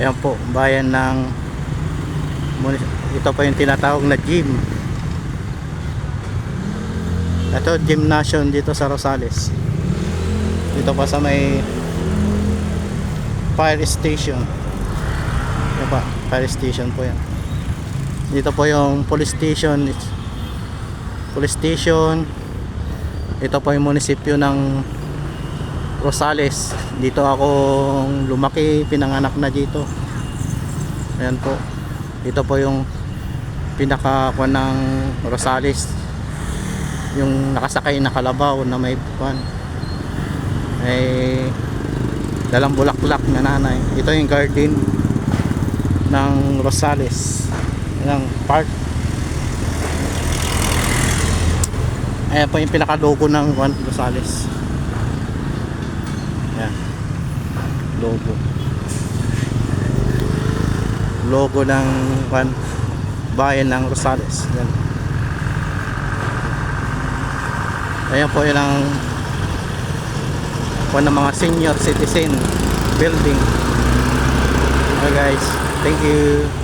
Ayan po, bayan ng ito pa yung tinatawag na gym. Ito, gymnasium dito sa Rosales. Dito pa sa may fire station. Ito pa, fire station po yan. Dito po yung police station. Police station. Ito po yung munisipyo ng Rosales. Dito ako lumaki, pinanganak na dito. Ayan po. Dito po yung pinaka kuwan ng Rosales. Yung nakasakay na kalabaw na may kuwan. May dalang bulaklak na nanay. Ito yung garden ng Rosales. Ng park. Ayan po yung pinaka-logo ng Juan Rosales. Ayan. Logo. Logo ng Juan bayan ng Rosales. Ayan. Ayan po yun ang one ng mga senior citizen building. Okay guys, thank you.